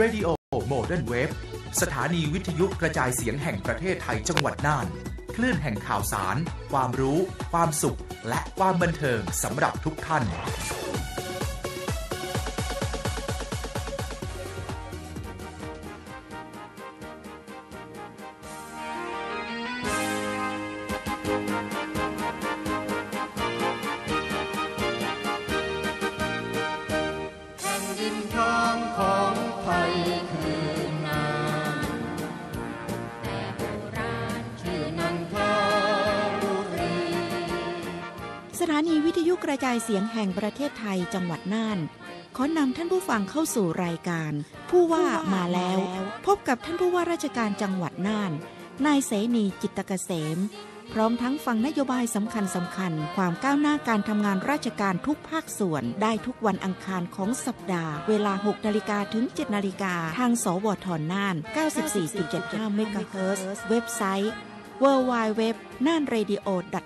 Radio Modern Wave สถานีวิทยุกระจายเสียงแห่งประเทศไทยจังหวัดน่าน คลื่นแห่งข่าวสาร ความรู้ ความสุข และความบันเทิงสำหรับทุกท่าน ระจายเสียงแห่งประเทศไทยจังหวัดน่าน ขอนำท่านผู้ฟังเข้าสู่รายการ ผู้ว่ามาแล้ว พบกับท่านผู้ว่าราชการจังหวัดน่าน นายเสนีจิตตกเกษม พร้อมทั้งฟังนโยบายสำคัญสำคัญ ความก้าวหน้าการทำงานราชการทุกภาคส่วน ได้ทุกวันอังคารของสัปดาห์ เวลา 6 นาฬิกาถึง 7 นาฬิกาทางสวทน่าน 94.75 เมกะเฮิรตซ์เว็บไซต์ w w w น่าน radio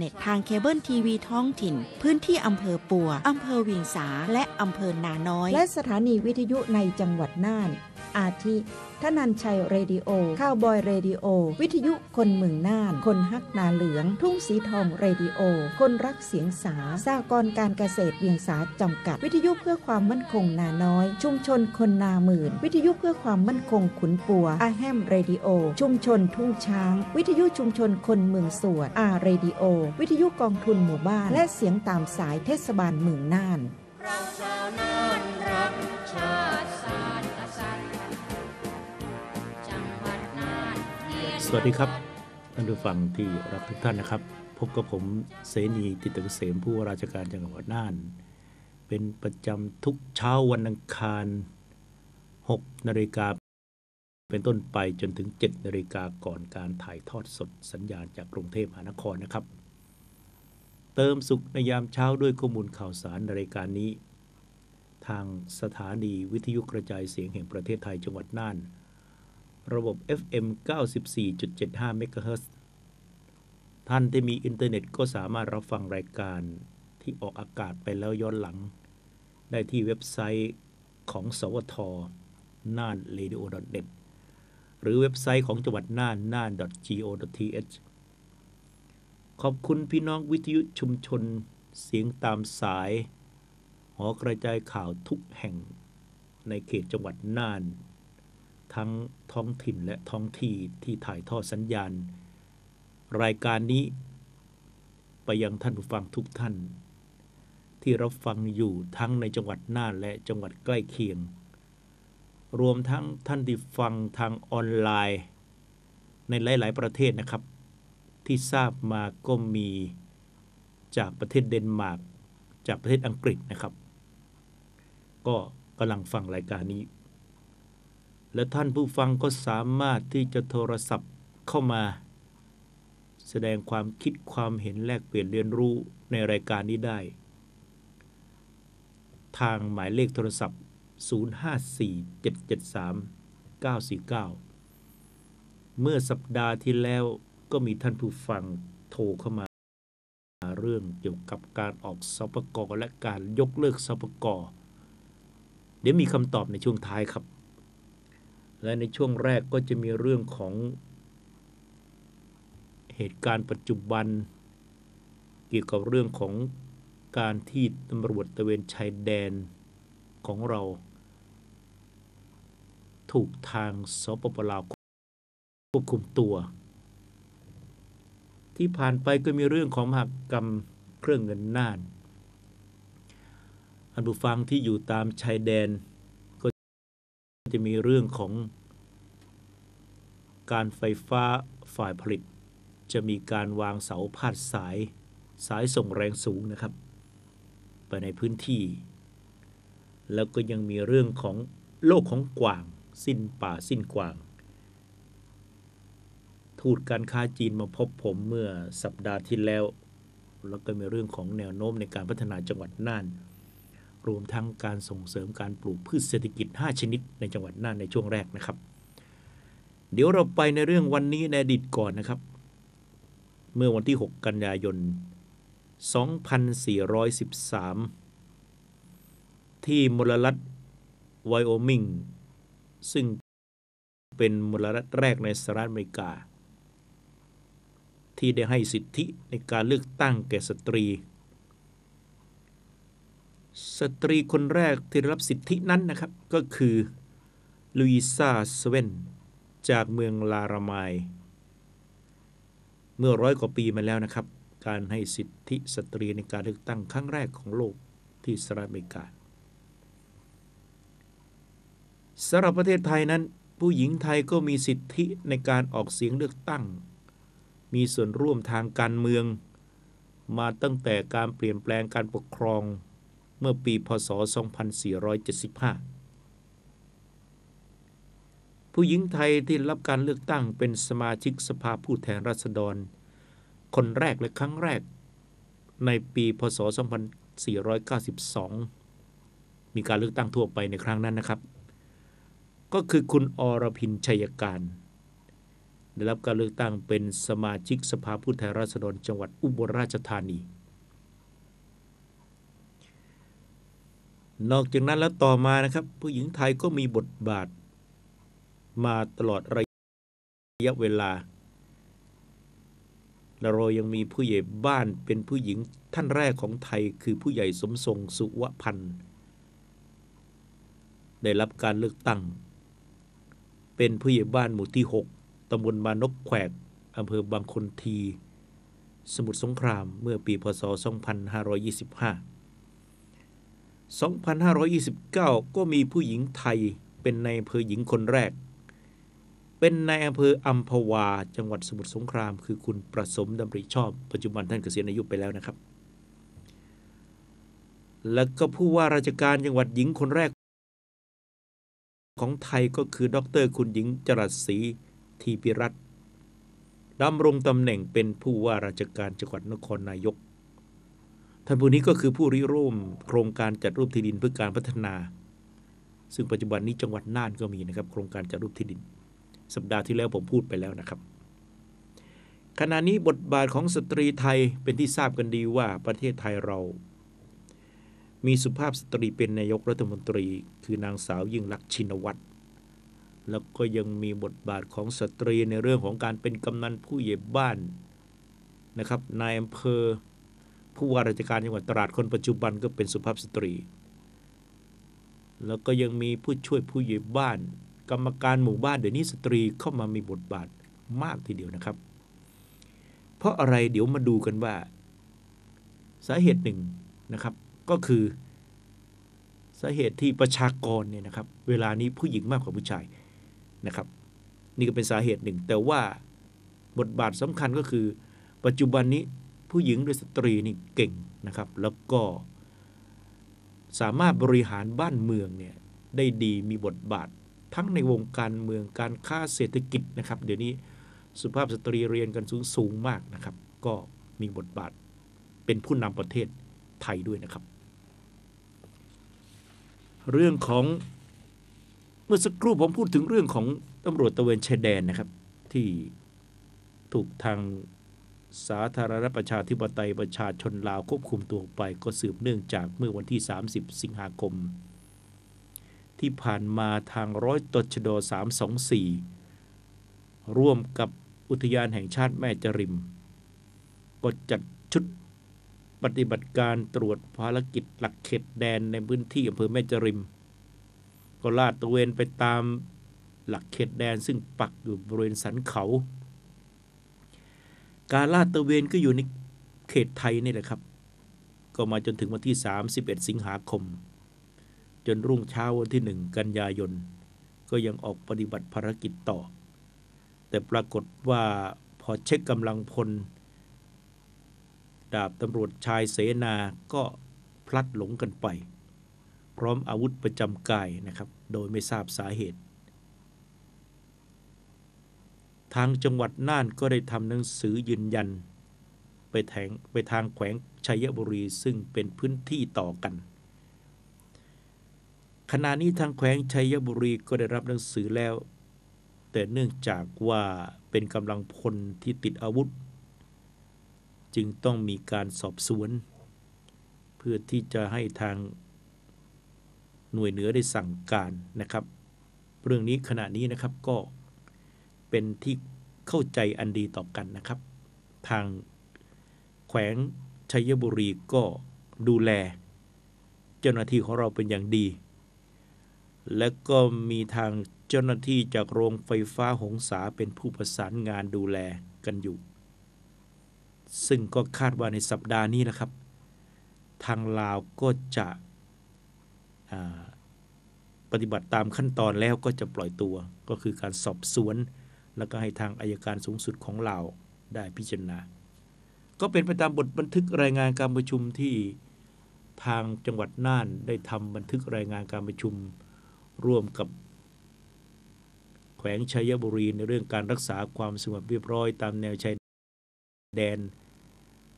net ทางเคเบิลทีวีท้องถิ่น พื้นที่อำเภอปัว อำเภอวิงสา และอำเภอนาน้อย และสถานีวิทยุในจังหวัดน่าน อาทิ ทนันชัยเรดิโอ ข้าวบอยเรดิโอ วิทยุคนเมืองน่าน คนฮักนาเหลือง ทุ่งสีทองเรดิโอ คนรักเสียงสาสากรการเกษตรเวียงสาจำกัด วิทยุเพื่อความมั่นคงนาน้อย ชุมชนคนนาหมื่น วิทยุเพื่อความมั่นคงขุนปัวอาแฮมเรดิโอ ชุมชนทุ่งช้าง วิทยุชุมชนคนเมืองสวดอาเรดิโอ วิทยุกองทุนหมู่บ้าน และเสียงตามสายเทศบาลเมืองน่านเราชาวน่านรัก สวัสดีครับ ท่านผู้ฟังที่รักทุกท่านนะครับ พบกับผมเสนีติตเกษมผู้ว่าราชการจังหวัดน่าน เป็นประจำทุกเช้าวันอังคาร 6นาฬิกาเป็นต้นไปจนถึง 7นาฬิกาก่อนการถ่ายทอดสดสัญญาณจากกรุงเทพมหานครนะครับ เติมสุขในยามเช้าด้วยข้อมูลข่าวสารในรายการนี้ ทางสถานีวิทยุกระจายเสียงแห่งประเทศไทยจังหวัดน่าน ระบบ FM 94.75 MHz ท่านที่มีอินเทอร์เน็ตก็สามารถรับฟังรายการที่ออกอากาศไปแล้วย้อนหลัง ได้ที่เว็บไซต์ของ สวทน่าน radio.net หรือเว็บไซต์ของจังหวัดน่านน่าน .go.th ขอบคุณพี่น้องวิทยุชุมชนเสียงตามสาย หอกระจายข่าวทุกแห่งในเขตจังหวัดน่าน ทั้งท้องถิ่นและท้องที่ที่ถ่ายทอดสัญญาณ รายการนี้ ไปยังท่านผู้ฟังทุกท่าน ที่รับฟังอยู่ทั้งในจังหวัดน่านและจังหวัดใกล้เคียง รวมทั้งท่านที่ฟังทางออนไลน์ ในหลาย ๆ ประเทศนะครับ ที่ทราบมาก็มีจากประเทศเดนมาร์กจากประเทศอังกฤษนะครับ ก็กำลังฟังรายการนี้ และท่านผู้ฟังก็สามารถที่จะโทรศัพท์เข้ามา แสดงความคิดความเห็นแลกเปลี่ยนเรียนรู้ในรายการนี้ได้ ทางหมายเลขโทรศัพท์ 054773 949เมื่อสัปดาห์ที่แล้วก็มีท่านผู้ฟังโทรเข้ามา เรื่องเกี่ยวกับการออกสปกและการยกเลิกสปกเดี๋ยวมีคำตอบในช่วงท้ายครับ และในช่วงแรกก็จะมีเรื่องของเหตุการณ์ปัจจุบัน เกี่ยวกับเรื่องของการที่ตำรวจตะเวนชายแดนของเรา ถูกทางสปปลาวควบคุมตัว ที่ผ่านไปก็มีเรื่องของมหกรรมเครื่องเงินน่านอันผู้ฟังที่อยู่ตามชายแดน จะมีเรื่องของการไฟฟ้าฝ่ายผลิต จะมีการวางเสาพาดสายสายส่งแรงสูงนะครับ ไปในพื้นที่ แล้วก็ยังมีเรื่องของโลกของกวาง สิ้นป่าสิ้นกวาง ทูตการค้าจีนมาพบผมเมื่อสัปดาห์ที่แล้ว แล้วก็มีเรื่องของแนวโน้มในการพัฒนาจังหวัดน่าน รวมทั้งการส่งเสริมการปลูกพืชเศรษฐกิจ 5 ชนิดในจังหวัดน่านในช่วงแรกนะครับ เดี๋ยวเราไปในเรื่องวันนี้ในอดีตก่อนนะครับ เมื่อวันที่ 6 กันยายน 2413 ที่มลรัฐไวโอมิงซึ่งเป็นมลรัฐแรกในสหรัฐอเมริกา ที่ได้ให้สิทธิในการเลือกตั้งแก่สตรี สตรีคนแรกที่ได้รับสิทธินั้นนะครับ ก็คือลุยซาสเวนจากเมืองลารามาย เมื่อร้อยกว่าปีมาแล้วนะครับ การให้สิทธิสตรีในการเลือกตั้งครั้งแรกของโลกที่สหรัฐอเมริกาสำหรับประเทศไทยนั้น ผู้หญิงไทยก็มีสิทธิในการออกเสียงเลือกตั้ง มีส่วนร่วมทางการเมือง มาตั้งแต่การเปลี่ยนแปลงการปกครอง มื่อปีพศ 2475 ผู้หญิงไทยที่รับการเลือกตั้งเป็นสมาชิกสภาผู้แทนราษฎร คนแรกและครั้งแรก ในปีพศ 2492 มีการเลือกตั้งทั่วไปในครั้งนั้นนะครับ ก็คือคุณอรพินชัยการได้รับการเลือกตั้งเป็นสมาชิกสภาผู้แทนราษฎรจังหวัดอุบลราชธานี นอกจากนั้นแล้วต่อมานะครับ ผู้หญิงไทยก็มีบทบาท มาตลอดระยะเวลาและเรายังมีผู้ใหญ่บ้านเป็นผู้หญิงท่านแรกของไทยคือผู้ใหญ่สมทรงสุวพันธ์ได้รับการเลือกตั้ง เป็นผู้ใหญ่บ้านหมู่ที่ 6ตำบลมานกแขวกอำเภอบางคนที สมุทรสงครามเมื่อปีพศ 2525 2529 ก็มีผู้หญิงไทยเป็นในอำเภอหญิงคนแรก เป็นในอำเภออัมพวา จังหวัดสมุทรสงคราม คือคุณประสมดำริชอบ ปัจจุบันท่านเกษียณอายุไปแล้วนะครับ และก็ผู้ว่าราชการจังหวัดหญิงคนแรก ของไทยก็คือดรคุณหญิงจรัสศรีทีพิรัตน์ดำรงตำแหน่งเป็นผู้ว่าราชการจังหวัดนครนายก ท่านผู้นี้ก็คือผู้ริเริ่มโครงการจัดรูปที่ดินเพื่อการพัฒนา ซึ่งปัจจุบันนี้จังหวัดน่านก็มีนะครับ โครงการจัดรูปที่ดิน สัปดาห์ที่แล้วผมพูดไปแล้วนะครับ ขณะนี้บทบาทของสตรีไทยเป็นที่ทราบกันดีว่าประเทศไทยเรา มีสุภาพสตรีเป็นนายกรัฐมนตรี คือนางสาวยิ่งลักษณ์ชินวัตรแล้วก็ยังมีบทบาทของสตรีในเรื่องของการเป็นกำนันผู้ใหญ่บ้านนะครับนายอำเภอ ผู้ว่าราชการจังหวัดตราดคนปัจจุบันก็เป็นสุภาพสตรี แล้วก็ยังมีผู้ช่วยผู้ใหญ่บ้าน กรรมการหมู่บ้านเดี๋ยวนี้สตรีเข้ามามีบทบาทมากทีเดียวนะครับ เพราะอะไรเดี๋ยวมาดูกันว่า สาเหตุหนึ่งนะครับก็คือ สาเหตุที่ประชากรเนี่ยนะครับ เวลานี้ผู้หญิงมากกว่าผู้ชายนะครับ นี่ก็เป็นสาเหตุหนึ่ง แต่ว่าบทบาทสำคัญก็คือ ปัจจุบันนี้ ผู้หญิงโดยสตรีนี่เก่งนะครับ แล้วก็สามารถบริหารบ้านเมืองเนี่ยได้ดีมีบทบาท ทั้งในวงการเมืองการค้าเศรษฐกิจนะครับ เดี๋ยวนี้สุภาพสตรีเรียนกันสูงสูงมากนะครับ ก็มีบทบาทเป็นผู้นำประเทศไทยด้วยนะครับ เรื่องของเมื่อสักครู่ผมพูดถึงเรื่องของตำรวจตะเวนชายแดนนะครับ ที่ถูกทาง สาธารณประชาธิปไตยประชาชนลาวควบคุมตัวไปก็สืบเนื่องจากเมื่อวันที่ 30 สิงหาคม ที่ผ่านมาทางร้อยตชด324 ร่วมกับอุทยานแห่งชาติแม่จริม ก็จัดชุดปฏิบัติการตรวจภารกิจหลักเขตแดนในพื้นที่อำเภอแม่จริม ก็ลาดตระเวนไปตามหลักเขตแดนซึ่งปักอยู่บริเวณสันเขา การลาดตระเวนก็อยู่ในเขตไทยนี่แหละครับ ก็มาจนถึงวันที่ 31 สิงหาคม จนรุ่งเช้าวันที่ 1 กันยายน ก็ยังออกปฏิบัติภารกิจต่อ แต่ปรากฏว่าพอเช็คกำลังพล ดาบตำรวจชายเสนาก็พลัดหลงกันไป พร้อมอาวุธประจำกายนะครับ โดยไม่ทราบสาเหตุ ทางจังหวัดน่านก็ได้ทำหนังสือยืนยัน ไปแทงไปทางแขวงชัยบุรีซึ่งเป็นพื้นที่ต่อกัน ขณะนี้ทางแขวงชัยบุรีก็ได้รับหนังสือแล้ว แต่เนื่องจากว่าเป็นกำลังพลที่ติดอาวุธ จึงต้องมีการสอบสวน เพื่อที่จะให้ทางหน่วยเหนือได้สั่งการนะครับ เรื่องนี้ขณะนี้นะครับก็ เป็นที่เข้าใจอันดีต่อกันนะครับ ทางแขวงชัยบุรีก็ดูแล เจ้าหน้าที่ของเราเป็นอย่างดี และก็มีทางเจ้าหน้าที่จากโรงไฟฟ้าหงสาเป็นผู้ประสานงานดูแลกันอยู่ ซึ่งก็คาดว่าในสัปดาห์นี้นะครับ ทางลาวก็จะปฏิบัติตามขั้นตอนแล้วก็จะปล่อยตัวก็คือการสอบสวน แล้วก็ให้ทางอายการสูงสุดของลาได้พิจารณา ก็เป็นไปตามบทบันทึกรายงานการประชุมที่ทางจังหวัดน่านได้ทำบันทึกรายงานการประชุมร่วมกับแขวงชัยบุรีในเรื่องการรักษาความสงบเรียบร้อยตามแนวชายแดน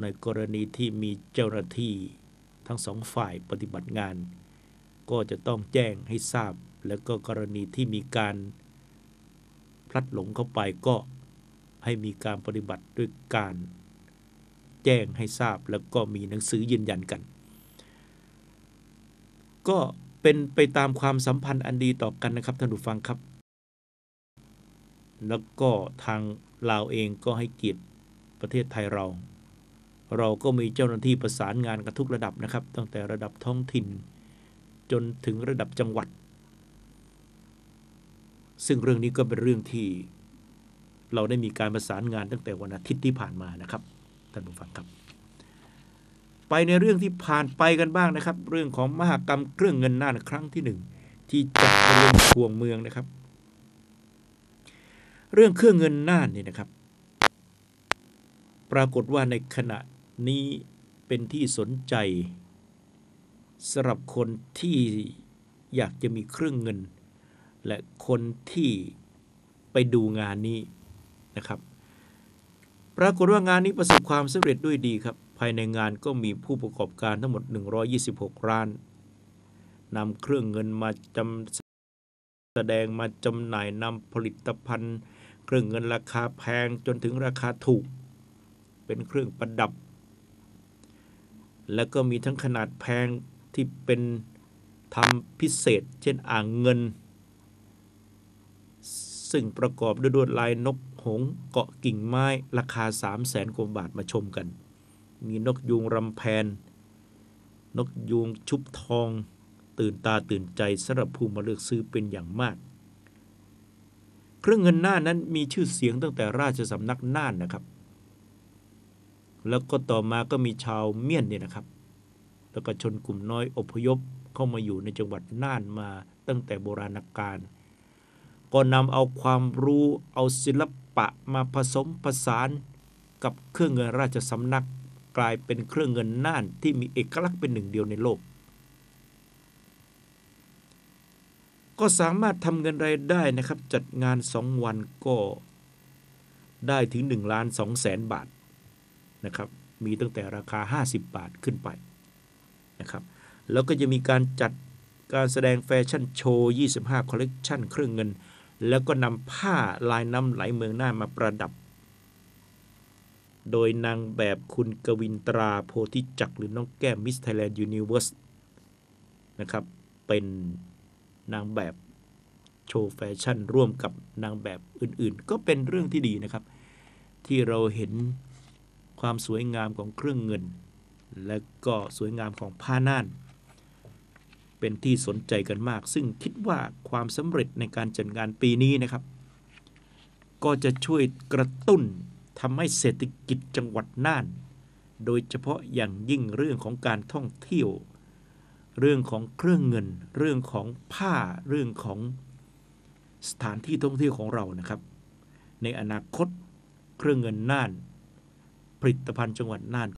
ในกรณีที่มีเจ้าหน้าที่ทั้งสองฝ่ายปฏิบัติงาน ก็จะต้องแจ้งให้ทราบ แล้วก็กรณีที่มีการ พลัดหลงเข้าไปก็ให้มีการปฏิบัติด้วยการแจ้งให้ทราบแล้วก็มีหนังสือยืนยันกัน ก็เป็นไปตามความสัมพันธ์อันดีต่อกันนะครับท่านผู้ฟังครับ แล้วก็ทางลาวเองก็ให้เกียรติประเทศไทยเรา เราก็มีเจ้าหน้าที่ประสานงานกันทุกระดับนะครับ ตั้งแต่ระดับท้องถิ่น จนถึงระดับจังหวัด ซึ่งเรื่องนี้ก็เป็นเรื่องที่เราได้มีการประสานงานตั้งแต่วันอาทิตย์ที่ผ่านมานะครับท่านผู้ฟังครับ ไปในเรื่องที่ผ่านไปกันบ้างนะครับ เรื่องของมหากรรมเครื่องเงินน่านครั้งที่หนึ่งที่จัดบริเวณทวงเมืองนะครับ เรื่องเครื่องเงินน่านนี่นะครับ ปรากฏว่าในขณะนี้เป็นที่สนใจสำหรับคนที่อยากจะมีเครื่องเงิน และคนที่ไปดูงานนี้นะครับ ปรากฏว่างานนี้ประสบความสำเร็จด้วยดีครับ ภายในงานก็มีผู้ประกอบการทั้งหมด 126 ร้านนำเครื่องเงินมาจำแสดงมาจำหน่ายนำผลิตภัณฑ์ เครื่องเงินราคาแพงจนถึงราคาถูก เป็นเครื่องประดับ แล้วก็มีทั้งขนาดแพงที่เป็นทำพิเศษ เช่นอ่างเงิน ซึ่งประกอบด้วยลวดลายนกหงเกาะกิ่งไม้ราคา 3 0 0แสนกว่าบาทมาชมกัน มีนกยูงรำแพน นกยูงชุบทอง ตื่นตาตื่นใจสำหรับผู้มาเลือกซื้อเป็นอย่างมาก เครื่องเงินน่านนั้นมีชื่อเสียงตั้งแต่ราชสำนักน่านนะครับ แล้วก็ต่อมาก็มีชาวเมียนเนี่ยนะครับ แล้วก็ชนกลุ่มน้อยอพยพเข้ามาอยู่ในจังหวัดน่านมาตั้งแต่โบราณกาล ก็นำเอาความรู้เอาศิลปะมาผสมผสานกับเครื่องเงินราชสำนักกลายเป็นเครื่องเงินน่านที่มีเอกลักษณ์เป็นหนึ่งเดียวในโลก ก็สามารถทำเงินรายได้นะครับ จัดงานสองวันก็ได้ถึง1ล้าน2แสนบาทนะครับมีตั้งแต่ราคา 50 บาทขึ้นไปนะครับแล้วก็จะมีการจัดการแสดงแฟชั่นโชว์ 25 คอลเลกชันเครื่องเงิน แล้วก็นำผ้าลายน้ำไหลเมืองน่านมาประดับ โดยนางแบบคุณกวินตราโพธิจักรหรือน้องแก้มมิสไทยแลนด์ยูนิเวอร์สนะครับ เป็นนางแบบโชว์แฟชั่นร่วมกับนางแบบอื่นๆ ก็เป็นเรื่องที่ดีนะครับ ที่เราเห็นความสวยงามของเครื่องเงิน และก็สวยงามของผ้าน่าน เป็นที่สนใจกันมาก ซึ่งคิดว่าความสำเร็จในการจัดงานปีนี้นะครับ ก็จะช่วยกระตุ้นทำให้เศรษฐกิจจังหวัดน่าน โดยเฉพาะอย่างยิ่งเรื่องของการท่องเที่ยว เรื่องของเครื่องเงิน เรื่องของผ้า เรื่องของสถานที่ท่องเที่ยวของเรานะครับ ในอนาคตเครื่องเงินน่าน ผลิตภัณฑ์จังหวัดน่าน